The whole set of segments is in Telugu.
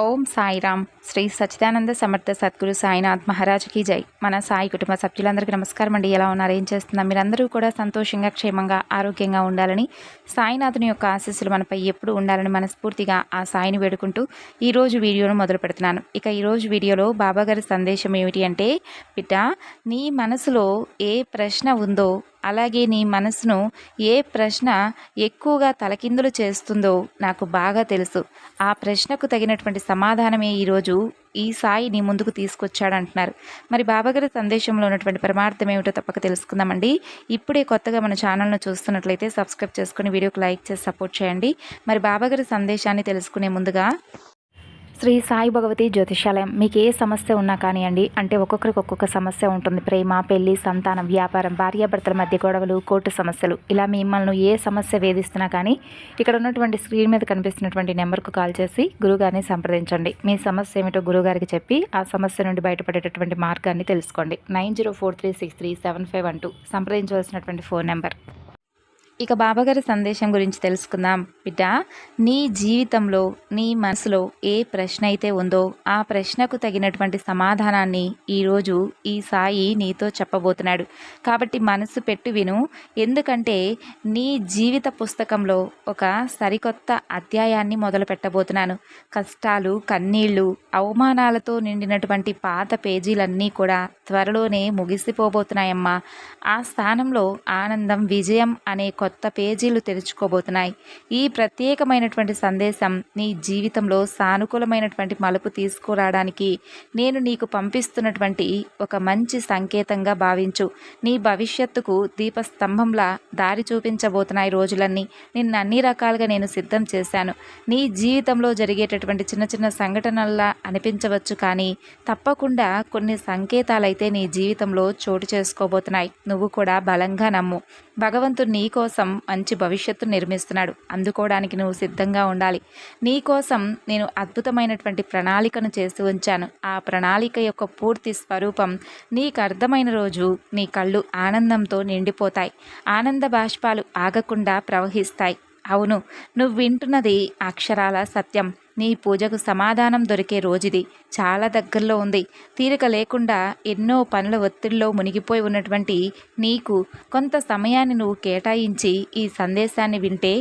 ఓం సాయిరామ్. శ్రీ సచిదానంద సమర్థ సద్గురు సాయినాథ్ మహారాజ్కి జై. మన సాయి కుటుంబ సభ్యులందరికీ నమస్కారం అండి. ఎలా ఉన్నారు? ఏం చేస్తున్నా మీరందరూ కూడా సంతోషంగా క్షేమంగా ఆరోగ్యంగా ఉండాలని సాయినాథుని యొక్క ఆశీస్సులు మనపై ఎప్పుడు ఉండాలని మనస్ఫూర్తిగా ఆ సాయిని వేడుకుంటూ ఈరోజు వీడియోను మొదలు పెడుతున్నాను. ఇక ఈరోజు వీడియోలో బాబాగారి సందేశం ఏమిటి అంటే బిడ్డ నీ మనసులో ఏ ప్రశ్న ఉందో అలాగే నీ మనసును ఏ ప్రశ్న ఎక్కువగా తలకిందులు చేస్తుందో నాకు బాగా తెలుసు. ఆ ప్రశ్నకు తగినటువంటి సమాధానమే ఈరోజు ఈ సాయి నీ ముందుకు తీసుకొచ్చాడంటున్నారు. మరి బాబాగారి సందేశంలో ఉన్నటువంటి పరమార్థం ఏమిటో తప్పక తెలుసుకుందామండి. ఇప్పుడే కొత్తగా మన ఛానల్ను చూస్తున్నట్లయితే సబ్స్క్రైబ్ చేసుకుని వీడియోకి లైక్ చేసి సపోర్ట్ చేయండి. మరి బాబాగారి సందేశాన్ని తెలుసుకునే ముందుగా శ్రీ సాయి భగవతి జ్యోతిషాలయం మీకు ఏ సమస్య ఉన్నా కానివ్వండి అంటే ఒక్కొక్కరికి ఒక్కొక్క సమస్య ఉంటుంది. ప్రేమ పెళ్ళి సంతానం వ్యాపారం భార్యాభర్తల మధ్య గొడవలు కోర్టు సమస్యలు. ఇలా మిమ్మల్ని ఏ సమస్య వేధిస్తున్నా కానీ ఇక్కడ ఉన్నటువంటి స్క్రీన్ మీద కనిపిస్తున్నటువంటి నెంబర్కు కాల్ చేసి గురుగారిని సంప్రదించండి. మీ సమస్య ఏమిటో గురుగారికి చెప్పి ఆ సమస్య నుండి బయటపడేటటువంటి మార్గాన్ని తెలుసుకోండి. Nine zero four three six three seven five one two. సంప్రదించవలసినటువంటి phone number. ఇక బాబాగారి సందేశం గురించి తెలుసుకుందాం. బిడ్డ నీ జీవితంలో నీ మనసులో ఏ ప్రశ్న అయితే ఉందో ఆ ప్రశ్నకు తగినటువంటి సమాధానాన్ని ఈరోజు ఈ సాయి నీతో చెప్పబోతున్నాడు. కాబట్టి మనసు పెట్టు విను. ఎందుకంటే నీ జీవిత పుస్తకంలో ఒక సరికొత్త అధ్యాయాన్ని మొదలు పెట్టబోతున్నాను. కష్టాలు కన్నీళ్ళు అవమానాలతో నిండినటువంటి పాత పేజీలన్నీ కూడా త్వరలోనే ముగిసిపోబోతున్నాయమ్మా. ఆ స్థానంలో ఆనందం విజయం అనే కొత్త పేజీలు తెరుచుకోబోతున్నాయి. ఈ ప్రత్యేకమైనటువంటి సందేశం నీ జీవితంలో సానుకూలమైనటువంటి మలుపు తీసుకురావడానికి నేను నీకు పంపిస్తున్నటువంటి ఒక మంచి సంకేతంగా భావించు. నీ భవిష్యత్తుకు దీపస్తంభంలా దారి చూపించబోతున్నాయి రోజులన్నీ. నిన్ను అన్ని రకాలుగా నేను సిద్ధం చేశాను. నీ జీవితంలో జరిగేటటువంటి చిన్న చిన్న సంఘటనల్లా అనిపించవచ్చు కానీ తప్పకుండా కొన్ని సంకేతాలైతే నీ జీవితంలో చోటు చేసుకోబోతున్నాయి. నువ్వు కూడా బలంగా నమ్ము. భగవంతుడు నీ కోసం మంచి భవిష్యత్తు నిర్మిస్తున్నాడు. అందుకోవడానికి నువ్వు సిద్ధంగా ఉండాలి. నీ కోసం నేను అద్భుతమైనటువంటి ప్రణాళికను చేసి ఉంచాను. ఆ ప్రణాళిక యొక్క పూర్తి స్వరూపం నీకు అర్థమైన రోజు నీ కళ్ళు ఆనందంతో నిండిపోతాయి. ఆనంద బాష్పాలు ఆగకుండా ప్రవహిస్తాయి. అవును నువ్వు వింటున్నది అక్షరాల సత్యం. నీ పూజకు సమాధానం దొరికే రోజుది చాలా దగ్గరలో ఉంది. తీరిక లేకుండా ఎన్నో పనుల ఒత్తిడిలో మునిగిపోయి ఉన్నటువంటి నీకు కొంత సమయాన్ని నువ్వు కేటాయించి ఈ సందేశాన్ని వింటే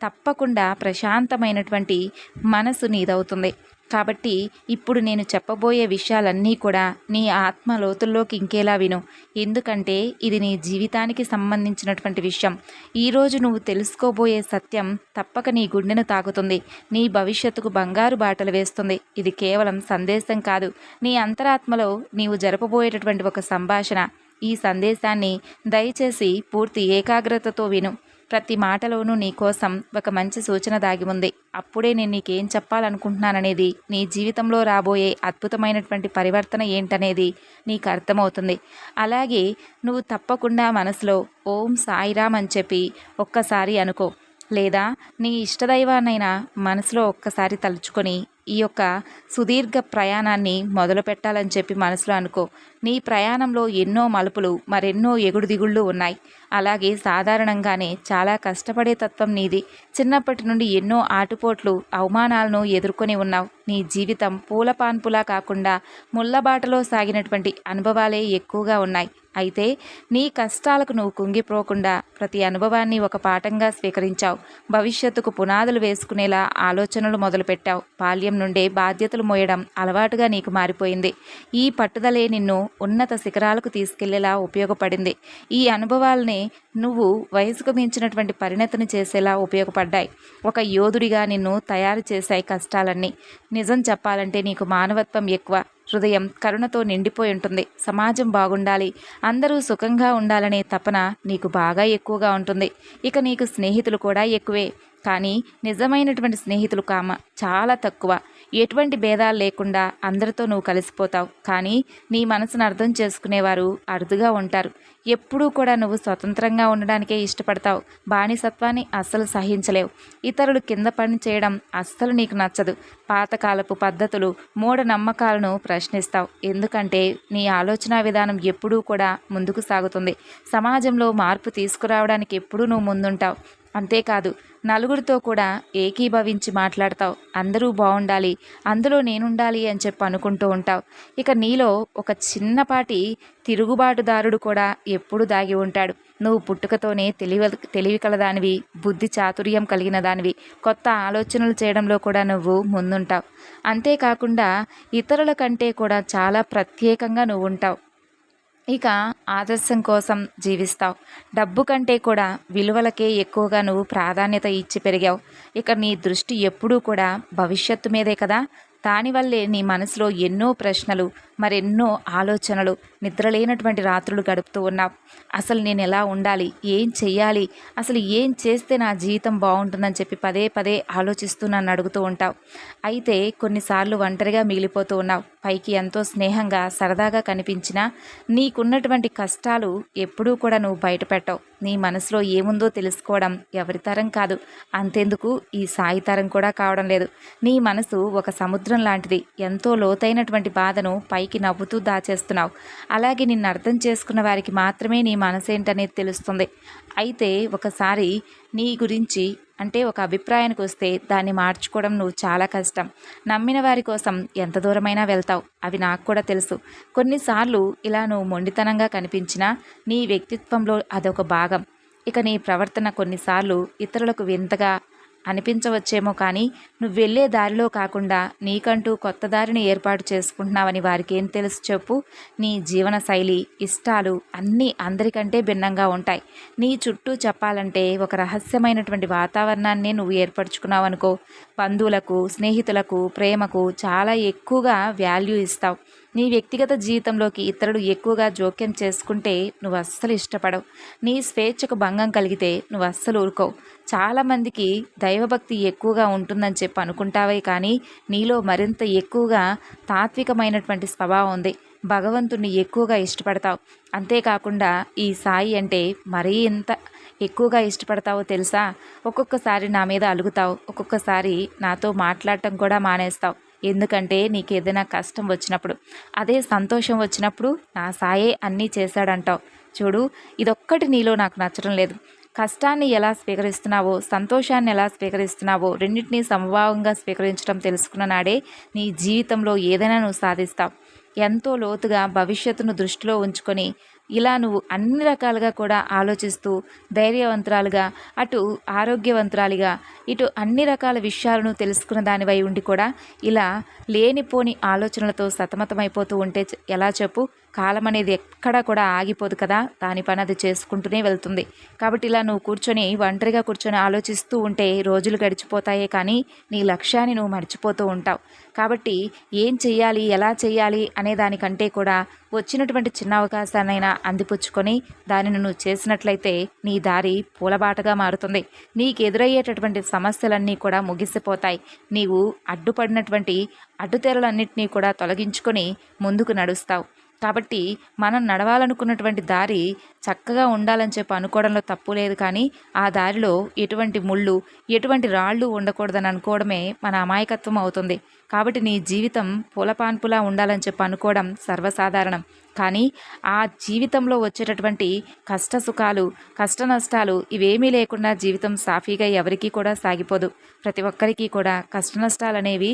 తప్పకుండా ప్రశాంతమైనటువంటి మనసు నీదవుతుంది. కాబట్టి ఇప్పుడు నేను చెప్పబోయే విషయాలన్నీ కూడా నీ ఆత్మ లోతుల్లోకి ఇంకేలా విను. ఎందుకంటే ఇది నీ జీవితానికి సంబంధించినటువంటి విషయం. ఈరోజు నువ్వు తెలుసుకోబోయే సత్యం తప్పక నీ గుండెను తాకుతుంది. నీ భవిష్యత్తుకు బంగారు బాటలు వేస్తుంది. ఇది కేవలం సందేశం కాదు. నీ అంతరాత్మలో నీవు జరపబోయేటటువంటి ఒక సంభాషణ. ఈ సందేశాన్ని దయచేసి పూర్తి ఏకాగ్రతతో విను. ప్రతి మాటలోనూ నీ కోసం ఒక మంచి సూచన దాగి ఉంది. అప్పుడే నేను నీకేం చెప్పాలనుకుంటున్నాననేది నీ జీవితంలో రాబోయే అద్భుతమైనటువంటి పరివర్తన ఏంటనేది నీకు అర్థమవుతుంది. అలాగే నువ్వు తప్పకుండా మనసులో ఓం సాయిరామ్ అని చెప్పి ఒక్కసారి అనుకో. లేదా నీ ఇష్టదైవాన్నైనా మనసులో ఒక్కసారి తలుచుకొని ఈ యొక్క సుదీర్ఘ ప్రయాణాన్ని మొదలు పెట్టాలని చెప్పి మనసులో అనుకో. నీ ప్రయాణంలో ఎన్నో మలుపులు మరెన్నో ఎగుడు దిగుళ్ళు ఉన్నాయి. అలాగే సాధారణంగానే చాలా కష్టపడే తత్వం నీది. చిన్నప్పటి నుండి ఎన్నో ఆటుపోట్లు అవమానాలను ఎదుర్కొని ఉన్నావు. నీ జీవితం పూలపాన్పులా కాకుండా ముళ్ళబాటలో సాగినటువంటి అనుభవాలే ఎక్కువగా ఉన్నాయి. అయితే నీ కష్టాలకు నువ్వు కుంగిపోకుండా ప్రతి అనుభవాన్ని ఒక పాఠంగా స్వీకరించావు. భవిష్యత్తుకు పునాదులు వేసుకునేలా ఆలోచనలు మొదలుపెట్టావు. బాల్యం నుండే బాధ్యతలు మోయడం అలవాటుగా నీకు మారిపోయింది. ఈ పట్టుదలే నిన్ను ఉన్నత శిఖరాలకు తీసుకెళ్ళేలా ఉపయోగపడింది. ఈ అనుభవాల్ని నువ్వు వయసుకు మించినటువంటి పరిణతిని చేసేలా ఉపయోగపడ్డాయి. ఒక యోధుడిగా నిన్ను తయారు చేశాయి కష్టాలన్నీ. నిజం చెప్పాలంటే నీకు మానవత్వం ఎక్కువ. హృదయం కరుణతో నిండిపోయి ఉంటుంది. సమాజం బాగుండాలి. అందరూ సుఖంగా ఉండాలనే తపన నీకు బాగా ఎక్కువగా ఉంటుంది. ఇక నీకు స్నేహితులు కూడా ఎక్కువే. కానీ నిజమైనటువంటి స్నేహితులు కామ చాలా తక్కువ. ఎటువంటి భేదాలు లేకుండా అందరితో నువ్వు కలిసిపోతావు. కానీ నీ మనసును అర్థం చేసుకునేవారు అరుదుగా ఉంటారు. ఎప్పుడూ కూడా నువ్వు స్వతంత్రంగా ఉండడానికే ఇష్టపడతావు. బానిసత్వాన్ని అస్సలు సహించలేవు. ఇతరులు కింద పని చేయడం అస్సలు నీకు నచ్చదు. పాతకాలపు పద్ధతులు మూఢ నమ్మకాలను ప్రశ్నిస్తావు. ఎందుకంటే నీ ఆలోచన విధానం ఎప్పుడూ కూడా ముందుకు సాగుతుంది. సమాజంలో మార్పు తీసుకురావడానికి ఎప్పుడూ నువ్వు ముందుంటావు. అంతేకాదు నలుగురితో కూడా ఏకీభవించి మాట్లాడతావు. అందరూ బాగుండాలి అందులో నేనుండాలి అని చెప్పి అనుకుంటూ ఉంటావు. ఇక నీలో ఒక చిన్నపాటి తిరుగుబాటుదారుడు కూడా ఎప్పుడు దాగి ఉంటాడు. నువ్వు పుట్టుకతోనే తెలివి తెలివి కలదానివి బుద్ధి చాతుర్యం కలిగిన దానివి కొత్త ఆలోచనలు చేయడంలో కూడా నువ్వు ముందుంటావు. అంతేకాకుండా ఇతరుల కంటే కూడా చాలా ప్రత్యేకంగా నువ్వు ఉంటావు ఇక ఆదర్శం కోసం జీవిస్తావు. డబ్బు కంటే కూడా విలువలకే ఎక్కువగా నువ్వు ప్రాధాన్యత ఇచ్చి పెరిగావు. ఇక నీ దృష్టి ఎప్పుడూ కూడా భవిష్యత్తు మీదే కదా? దానివల్లే నీ మనసులో ఎన్నో ప్రశ్నలు మరెన్నో ఆలోచనలు నిద్రలేనటువంటి రాత్రులు గడుపుతూ ఉన్నావు. అసలు నేను ఎలా ఉండాలి? ఏం చెయ్యాలి? అసలు ఏం చేస్తే నా జీవితం బాగుంటుందని చెప్పి పదే పదే ఆలోచిస్తూ నన్ను అడుగుతూ ఉంటావు. అయితే కొన్నిసార్లు ఒంటరిగా మిగిలిపోతూ ఉన్నావు. పైకి ఎంతో స్నేహంగా సరదాగా కనిపించినా నీకున్నటువంటి కష్టాలు ఎప్పుడూ కూడా నువ్వు బయటపెట్టవు. నీ మనసులో ఏముందో తెలుసుకోవడం ఎవరి తరం కాదు. అంతెందుకు ఈ సాయి తరం కూడా కావడం లేదు. నీ మనసు ఒక సముద్రం లాంటిది. ఎంతో లోతైనటువంటి బాధను పైకి నవ్వుతూ దాచేస్తున్నావు. అలాగే నిన్ను అర్థం చేసుకున్న వారికి మాత్రమే నీ మనసు ఏంటనేది తెలుస్తుంది. అయితే ఒకసారి నీ గురించి అంటే ఒక అభిప్రాయానికి వస్తే దాన్ని మార్చుకోవడం నువ్వు చాలా కష్టం. నమ్మిన వారి కోసం ఎంత దూరమైనా వెళ్తావు. అవి నాకు కూడా తెలుసు. కొన్నిసార్లు ఇలా నువ్వు మొండితనంగా కనిపించినా నీ వ్యక్తిత్వంలో అదొక భాగం. ఇక నీ ప్రవర్తన కొన్నిసార్లు ఇతరులకు వింతగా అనిపించవచ్చేమో కానీ నువ్వు వెళ్ళే దారిలో కాకుండా నీకంటూ కొత్త దారిని ఏర్పాటు చేసుకుంటున్నావని వారికి ఏం తెలుసు చెప్పు. నీ జీవన శైలి ఇష్టాలు అన్నీ అందరికంటే భిన్నంగా ఉంటాయి. నీ చుట్టూ చెప్పాలంటే ఒక రహస్యమైనటువంటి వాతావరణాన్ని నువ్వు ఏర్పరచుకున్నావు అనుకో. బంధువులకు స్నేహితులకు ప్రేమకు చాలా ఎక్కువగా వాల్యూ ఇస్తావు. నీ వ్యక్తిగత జీవితంలోకి ఇతరులు ఎక్కువగా జోక్యం చేసుకుంటే నువ్వు అస్సలు ఇష్టపడవు. నీ స్వేచ్ఛకు భంగం కలిగితే నువ్వు అస్సలు ఊరుకోవు. చాలామందికి దైవభక్తి ఎక్కువగా ఉంటుందని చెప్పి అనుకుంటావే కానీ నీలో మరింత ఎక్కువగా తాత్వికమైనటువంటి స్వభావం ఉంది. భగవంతుణ్ణి ఎక్కువగా ఇష్టపడతావు. అంతేకాకుండా ఈ సాయి అంటే మరీ ఎంత ఎక్కువగా ఇష్టపడతావో తెలుసా? ఒక్కొక్కసారి నా మీద అలుగుతావు. ఒక్కొక్కసారి నాతో మాట్లాడటం కూడా మానేస్తావు. ఎందుకంటే నీకు ఏదైనా కష్టం వచ్చినప్పుడు అదే సంతోషం వచ్చినప్పుడు నా సాయే అన్నీ చేశాడంటావు. చూడు ఇదొక్కటి నీలో నాకు నచ్చడం లేదు. కష్టాన్ని ఎలా స్వీకరిస్తున్నావో సంతోషాన్ని ఎలా స్వీకరిస్తున్నావో రెండింటినీ సమభావంగా స్వీకరించడం తెలుసుకున్న నాడే నీ జీవితంలో ఏదైనా నువ్వు సాధిస్తావు. ఎంతో లోతుగా భవిష్యత్తును దృష్టిలో ఉంచుకొని ఇలా నువ్వు అన్ని రకాలుగా కూడా ఆలోచిస్తూ ధైర్యవంతురాలుగా అటు ఆరోగ్యవంతరాలుగా ఇటు అన్ని రకాల విషయాలను తెలుసుకున్న దానివై ఉండి కూడా ఇలా లేనిపోని ఆలోచనలతో సతమతమైపోతూ ఉంటే ఎలా చెప్పు? కాలం అనేది ఎక్కడా కూడా ఆగిపోదు కదా. దాని పని అది చేసుకుంటూనే వెళ్తుంది. కాబట్టి ఇలా నువ్వు కూర్చొని ఒంటరిగా కూర్చొని ఆలోచిస్తూ ఉంటే రోజులు గడిచిపోతాయే కానీ నీ లక్ష్యాన్ని నువ్వు మర్చిపోతూ ఉంటావు. కాబట్టి ఏం చెయ్యాలి ఎలా చేయాలి అనే దానికంటే కూడా వచ్చినటువంటి చిన్న అవకాశాన్నైనా అందిపుచ్చుకొని దానిని నువ్వు చేసినట్లయితే నీ దారి పూలబాటగా మారుతుంది. నీకు ఎదురయ్యేటటువంటి సమస్యలన్నీ కూడా ముగిసిపోతాయి. నీవు అడ్డుపడినటువంటి అడ్డుతెరలన్నింటినీ కూడా తొలగించుకొని ముందుకు నడుస్తావు. కాబట్టి మనం నడవాలనుకున్నటువంటి దారి చక్కగా ఉండాలని చెప్పి అనుకోవడంలో తప్పు లేదు కానీ ఆ దారిలో ఎటువంటి ముళ్ళు ఎటువంటి రాళ్ళు ఉండకూడదని అనుకోవడమే మన అమాయకత్వం అవుతుంది. కాబట్టి నీ జీవితం పూలపాన్పులా ఉండాలని చెప్పి అనుకోవడం సర్వసాధారణం. కానీ ఆ జీవితంలో వచ్చేటటువంటి కష్ట సుఖాలు కష్ట నష్టాలు ఇవేమీ లేకుండా జీవితం సాఫీగా ఎవరికీ కూడా సాగిపోదు. ప్రతి ఒక్కరికి కూడా కష్ట నష్టాలు అనేవి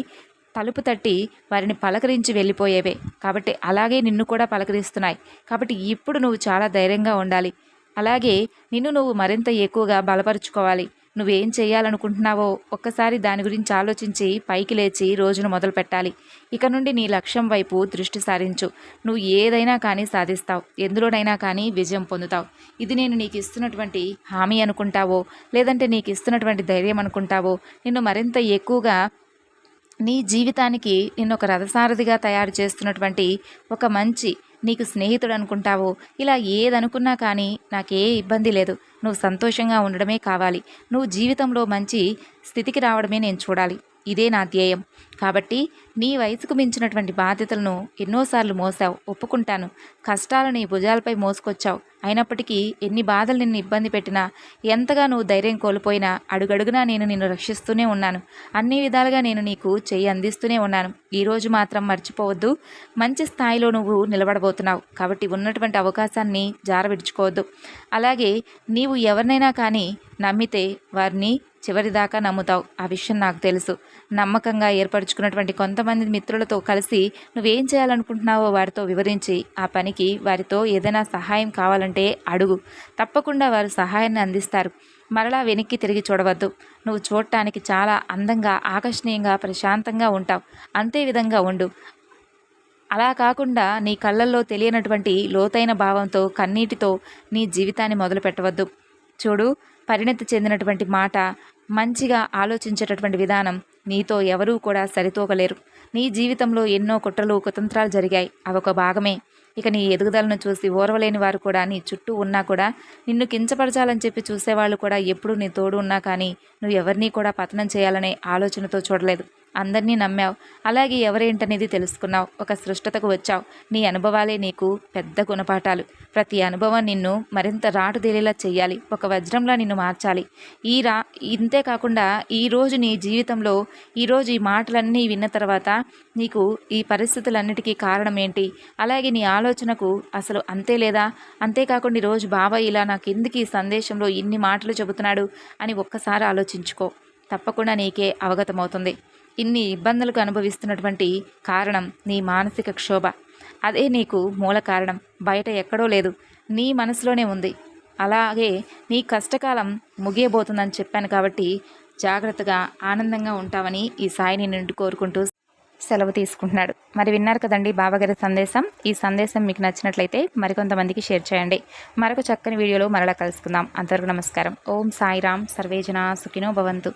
తలుపు తట్టి వారిని పలకరించి వెళ్ళిపోయేవే. కాబట్టి అలాగే నిన్ను కూడా పలకరిస్తున్నాయి. కాబట్టి ఇప్పుడు నువ్వు చాలా ధైర్యంగా ఉండాలి. అలాగే నిన్ను నువ్వు మరింత ఎక్కువగా బలపరుచుకోవాలి. నువ్వేం చేయాలనుకుంటున్నావో ఒక్కసారి దాని గురించి ఆలోచించి పైకి లేచి రోజును మొదలు పెట్టాలి. ఇక నుండి నీ లక్ష్యం వైపు దృష్టి సారించు. నువ్వు ఏదైనా కానీ సాధిస్తావు. ఎందులోనైనా కానీ విజయం పొందుతావు. ఇది నేను నీకు ఇస్తున్నటువంటి హామీ అనుకుంటావో లేదంటే నీకు ఇస్తున్నటువంటి ధైర్యం అనుకుంటావో నిన్ను మరింత ఎక్కువగా నీ జీవితానికి నిన్ను ఒక రథసారథిగా తయారు చేస్తున్నటువంటి ఒక మంచి నీకు స్నేహితుడు అనుకుంటావో. ఇలా ఏదనుకున్నా కానీ నాకే ఇబ్బంది లేదు. నువ్వు సంతోషంగా ఉండడమే కావాలి. నువ్వు జీవితంలో మంచి స్థితికి రావడమే నేను చూడాలి. ఇదే నా ధ్యేయం. కాబట్టి నీ వయసుకు మించినటువంటి బాధ్యతలను ఎన్నోసార్లు మోసావు ఒప్పుకుంటాను. కష్టాలు నీ భుజాలపై మోసుకొచ్చావు. అయినప్పటికీ ఎన్ని బాధలు నిన్ను ఇబ్బంది పెట్టినా ఎంతగా నువ్వు ధైర్యం కోల్పోయినా అడుగడుగునా నేను నిన్ను రక్షిస్తూనే ఉన్నాను. అన్ని విధాలుగా నేను నీకు చెయ్యి అందిస్తూనే ఉన్నాను. ఈరోజు మాత్రం మర్చిపోవద్దు. మంచి స్థాయిలో నువ్వు నిలబడబోతున్నావు. కాబట్టి ఉన్నటువంటి అవకాశాన్ని జారవిడుచుకోవద్దు. అలాగే నీవు ఎవరినైనా కానీ నమ్మితే వారిని చివరిదాకా నమ్ముతావు. ఆ విషయం నాకు తెలుసు. నమ్మకంగా ఏర్పరచుకున్నటువంటి కొంతమంది మిత్రులతో కలిసి నువ్వేం చేయాలనుకుంటున్నావో వారితో వివరించి ఆ పనికి వారితో ఏదైనా సహాయం కావాలంటే అడుగు. తప్పకుండా వారు సహాయాన్ని అందిస్తారు. మరలా వెనక్కి తిరిగి చూడవద్దు. నువ్వు చూడటానికి చాలా అందంగా ఆకర్షణీయంగా ప్రశాంతంగా ఉంటావు. అంతే విధంగా ఉండు. అలా కాకుండా నీ కళ్ళల్లో తెలియనటువంటి లోతైన భావంతో కన్నీటితో నీ జీవితాన్ని మొదలు పెట్టవద్దు. చూడు పరిణతి చెందినటువంటి మాట మంచిగా ఆలోచించేటటువంటి విధానం నీతో ఎవరూ కూడా సరితూగలేరు. నీ జీవితంలో ఎన్నో కుట్రలు కుతంత్రాలు జరిగాయి. అవొక భాగమే. ఇక నీ ఎదుగుదలను చూసి ఓర్వలేని వారు కూడా నీ చుట్టూ ఉన్నా కూడా నిన్ను కించపరచాలని చెప్పి చూసేవాళ్ళు కూడా ఎప్పుడు నీ తోడు ఉన్నా కానీ నువ్వు ఎవరినీ కూడా పతనం చేయాలనే ఆలోచనతో చూడలేదు. అందరినీ నమ్మావు. అలాగే ఎవరేంటనేది తెలుసుకున్నావు. ఒక సృష్టతకు వచ్చావు. నీ అనుభవాలే నీకు పెద్ద గుణపాఠాలు. ప్రతి అనుభవం నిన్ను మరింత రాటుదేలేలా చేయాలి ఒక వజ్రంలా నిన్ను మార్చాలి. ఈ రా ఇంతే కాకుండా ఈరోజు నీ జీవితంలో ఈరోజు ఈ మాటలన్నీ విన్న తర్వాత నీకు ఈ పరిస్థితులన్నిటికీ కారణం ఏంటి అలాగే నీ ఆలోచనకు అసలు అంతే లేదా? అంతేకాకుండా ఈరోజు బాబా ఇలా నాకు ఎందుకు ఈ సందేశంలో ఇన్ని మాటలు చెబుతున్నాడు అని ఒక్కసారి ఆలోచించుకో. తప్పకుండా నీకే అవగతమవుతుంది. ఇన్ని ఇబ్బందులకు అనుభవిస్తున్నటువంటి కారణం నీ మానసిక క్షోభ. అదే నీకు మూల కారణం. బయట ఎక్కడో లేదు. నీ మనసులోనే ఉంది. అలాగే నీ కష్టకాలం ముగియబోతుందని చెప్పాను కాబట్టి జాగ్రత్తగా ఆనందంగా ఉంటావని ఈ సాయిని నిండు కోరుకుంటూ సెలవు తీసుకుంటున్నాడు. మరి విన్నారు కదండి బాబాగారి సందేశం. ఈ సందేశం మీకు నచ్చినట్లయితే మరికొంతమందికి షేర్ చేయండి. మరొక చక్కని వీడియోలో మరలా కలుసుకుందాం. అంతవరకు నమస్కారం. ఓం సాయిరామ్ సర్వేజన సుఖినో భవంతు.